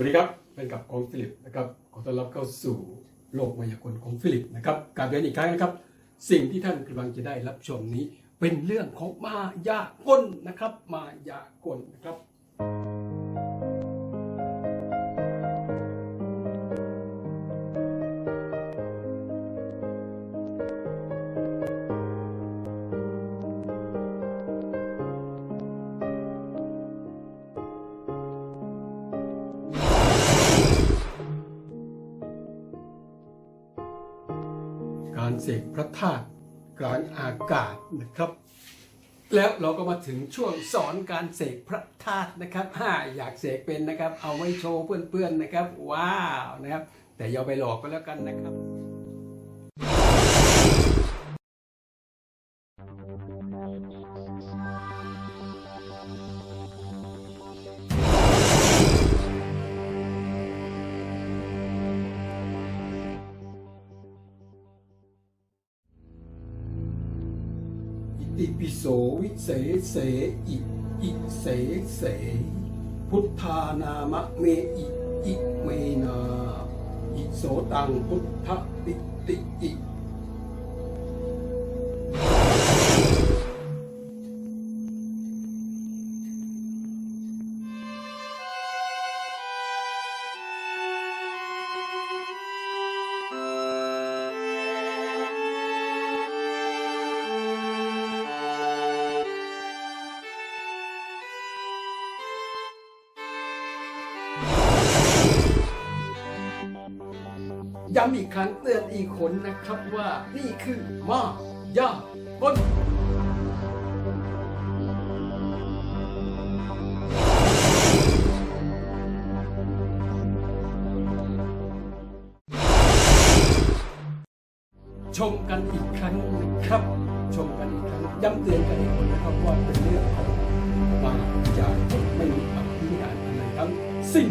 วัสดีครับเป็นกับของฟิลิปนะครับขอต้อนรับเข้าสู่โลกมายากลของฟิลิปนะครับการเรียนอีกครั้งนะครับ สิ่งที่ท่านกำลังจะได้รับชมนี้ เป็นเรื่องของมายากลนะครับ มายากลนะครับ การเสกพระธาตุกลางอากาศนะครับ แล้วเราก็มาถึงช่วงสอนการเสกพระธาตุนะครับถ้าอยากเสกเป็นนะครับ เอาไว้โชว์เพื่อนๆนะครับ ว้าวนะครับ แต่อย่าไปหลอกก็แล้วกันนะครับ โสวิเสเสอิอิเสเส พุทธานามะเมอิอิเมนา อิโสตังพุทธปิติอิ ย้ำอีกครั้งเตือนอีกคนนะครับว่านี่คือมายากลชมกันอีกครั้งนะครับ ชมกันอีกครั้งย้ำเตือนกันอีกคนนะครับว่าเป็นเรื่องของมายากลไม่มีอภิญญาอะไรทั้งสิ้น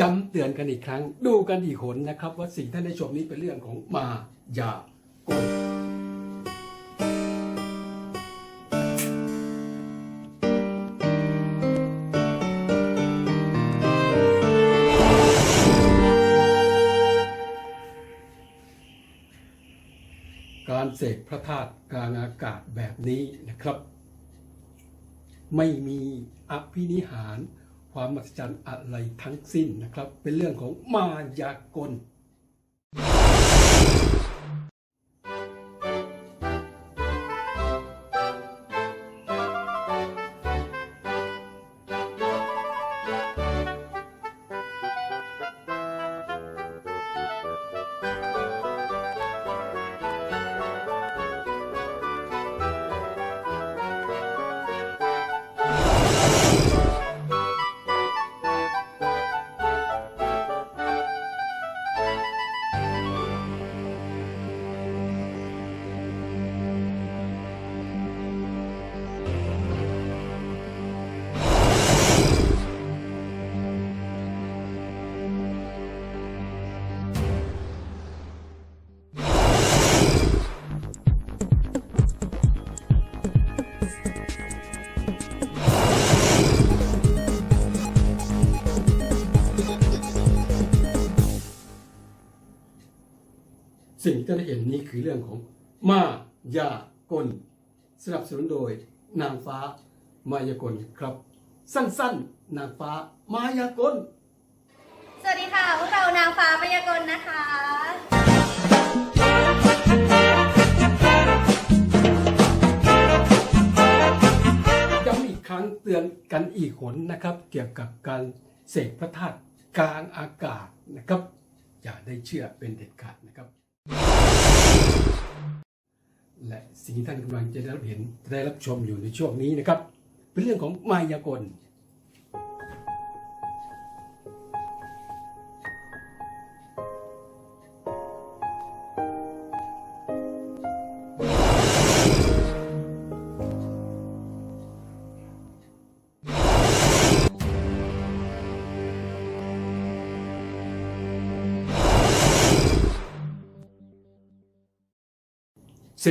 ย้ำเตือนกันอีกครั้ง ดูกันอีกหนนะครับ ว่าสิ่งท่านได้ชมนี้เป็นเรื่องของมายากลการเสกพระธาตุกลางอากาศแบบนี้นะครับ ไม่มีอภินิหาร ความมหัศจรรย์อะไรทั้งสิ้นนะครับ เป็นเรื่องของมายากล ที่ท่านได้เห็นนี้คือเรื่องของมายากล สนับสนุนโดยนางฟ้ามายากลครับ สั้นๆ นางฟ้ามายากล สวัสดีค่ะพวกเรานางฟ้าพยากรณ์นะคะย้ำอีกครั้งเตือนกันอีกหนนะครับ เกี่ยวกับการเสกพระธาตุกลางอากาศนะครับ อย่าได้เชื่อเป็นเด็ดขาดนะครับ และสิ่งที่ท่านกำลังจะได้รับเห็นได้รับชมอยู่ในช่วงนี้นะครับ เป็นเรื่องของมายากล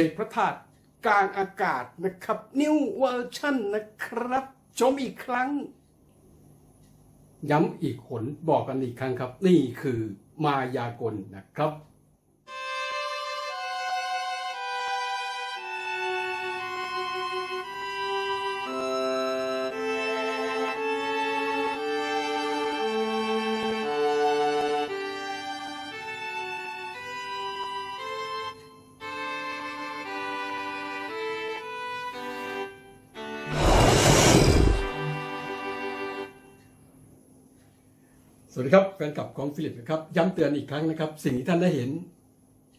กพระธาตุกลางอากาศนะครับนิวเวอร์ชันนะครับ ชมอีกครั้ง ย้ำอีกหนบอกกันอีกครั้งครับ นี่คือมายากลนะครับ สวัสดีครับแฟนคลับของฟิลิปนะครับย้ำเตือนอีกครั้งนะครับ สิ่งที่ท่านได้เห็น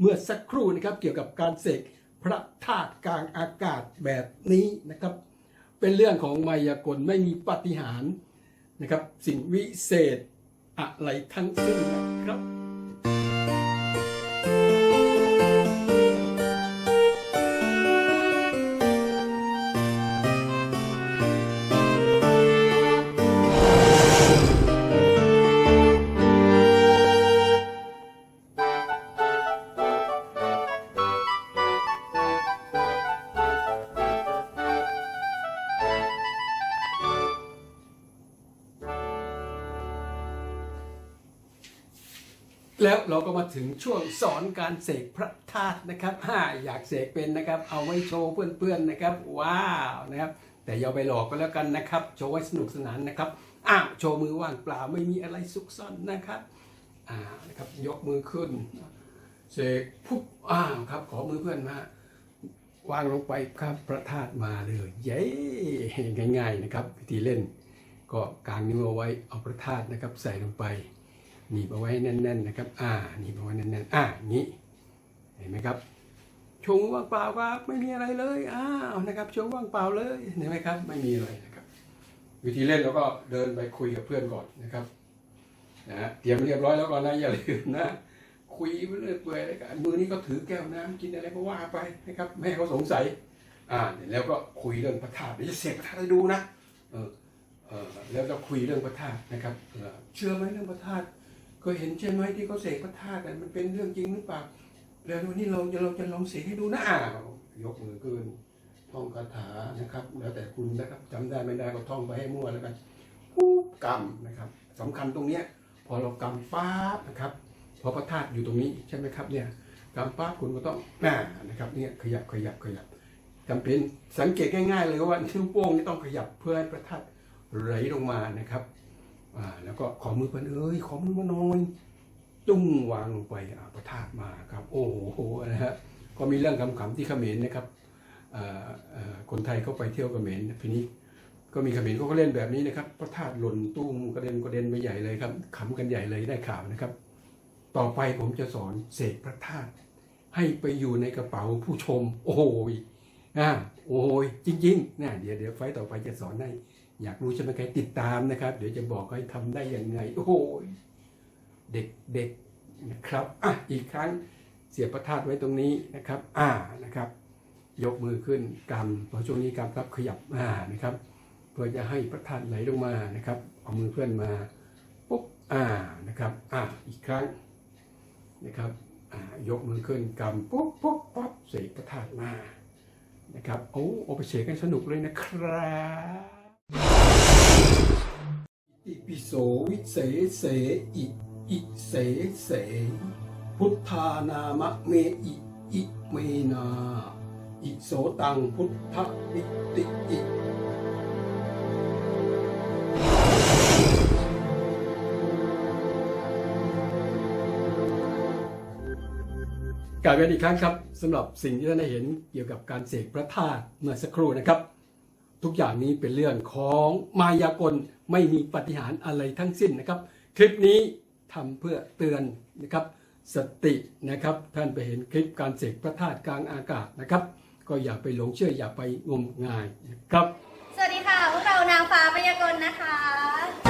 เมื่อสักครู่นะครับเกี่ยวกับการเสกพระธาตุกลางอากาศแบบนี้นะครับ เป็นเรื่องของมายากลไม่มีปาฏิหารย์นะครับ สิ่งวิเศษอะไรทั้งสิ้นนะครับ เราก็มาถึงช่วงสอนการเสกพระธาตุนะครับถ้าอยากเสกเป็นนะครับ เอาไว้โชว์เพื่อนๆนะครับ ว้าวนะครับ แต่อย่าไปหลอกก็แล้วกันนะครับ โชว์ไว้สนุกสนานนะครับอ้าวโชว์มือว่างเปล่าไม่มีอะไรซุกซ่อนนะครับอ่านะครับยกมือขึ้นเสกปุ๊บอ้าวครับ ขอมือเพื่อนมาวางลงไปครับพระธาตุมาเลยเย้ง่าย ๆนะครับ วิธีเล่น ก็กางนิ้วเอาไว้เอาพระธาตุนะครับ ใส่ลงไป หนีบเอาไว้แน่น ๆ นะครับ อ่าหนีบเอาไว้แน่นๆอ่างนี้เห็นไหมครับชงว่างเปล่าครับไม่มีอะไรเลยอ้าวนะครับชงว่างเปล่าเลยเห็นไหมครับ ไม่มีอะไรนะครับ วิธีเล่นเราก็เดินไปคุยกับเพื่อนก่อนนะครับนะฮะเตรียมเรียบร้อยแล้วก่อนนะอย่าลืมนะคุยไปเรื่อยเปื่อยเลยกันมือนี้ก็ถือแก้วน้ำกินอะไรก็ว่าไปนะครับไม่เขาสงสัย อ่าแล้วก็คุยเรื่องพระธาตุเดี๋ยวจะเสกพระธาตุให้ดูนะเออเออแล้วก็คุยเรื่องพระธาตุนะครับเชื่อไหมเรื่องพระธาตุ เคยเห็นใช่ไหมที่เขาเสกพระธาตุน่ะมันเป็นเรื่องจริงหรือเปล่าแล้ววันนี้เราจะเราจะลองเสกให้ดูนะอ้าวยกมือขึ้นท่องคาถานะครับ แล้วแต่คุณนะครับจำได้ไม่ได้ก็ท่องไปให้มั่วแล้วกันปุ๊บกรรมนะครับสำคัญตรงเนี้ยพอเรากำป๊าบนะครับพอพระธาตุอยู่ตรงนี้ใช่ไหมครับเนี่ยกำป๊าบคุณก็ต้องน่านะครับเนี่ยขยับขยับขยับจำเป็นสังเกตง่ายๆเลยว่านิ้วโป้งนี่ต้องขยับเพื่อให้พระธาตุไหลลงมานะครับ อ่าแล้วก็ขอมือเพื่อนเอ้ยขอมือมาหน่อยจุ้งวางลงไปอ่าพระธาตุมาครับ โอ้โหนะฮะก็มีเรื่องขำๆที่เขมรนะครับคนไทยเขาไปเที่ยวเขมรทีนี้ก็มีเขมรเขาก็เล่นแบบนี้นะครับพระธาตุหล่นตุ้มกระเด็นกระเด็นไปใหญ่เลยครับขำกันใหญ่เลยได้ข่าวนะครับ ต่อไปผมจะสอนเสกพระธาตุให้ไปอยู่ในกระเป๋าผู้ชม โอ้โหยอ่าโอ้โหจริงๆนะเดี๋ยวเดี๋ยวไฟต่อไปจะสอนให้ อยากรู้ใช่ไหมใครติดตามนะครับ เดี๋ยวจะบอกให้ทำได้ยังไง โอ้โหยเด็กเด็กนะครับอะอีกครั้งเสียบพระธาตุไว้ตรงนี้นะครับ อ่านะครับ ยกมือขึ้นกำพอช่วงนี้กำรับขยับอ่านะครับ เพื่อจะให้พระธาตุไหลลงมานะครับเอามือเพื่อนมาปุ๊บอ่านะครับ อ่าอีกครั้งนะครับอ่ายกมือขึ้นกำปุ๊บปุ๊บปั๊บเสกพระธาตุมานะครับโอ้เอาไปเสกกันสนุกเลยนะครับ อิปิโสวิเศษเสอิอิเสเส พุทธานามะเมอิอิเมนา อิโสตังพุทธวิติอิกล่าวกันอีกครั้งครับสำหรับสิ่งที่ท่านได้เห็นเกี่ยวกับการเสกพระธาตุเมื่อสักครู่นะครับ ทุกอย่างนี้เป็นเรื่องของมายากลไม่มีปฏิหารอะไรทั้งสิ้นนะครับ คลิปนี้ทำเพื่อเตือนนะครับสตินะครับท่านไปเห็นคลิปการเสกพระธาตุกลางอากาศนะครับ ก็อย่าไปหลงเชื่ออย่าไปงมงายนะครับ สวัสดีค่ะพวกเรานางฟ้าพยากลนะคะ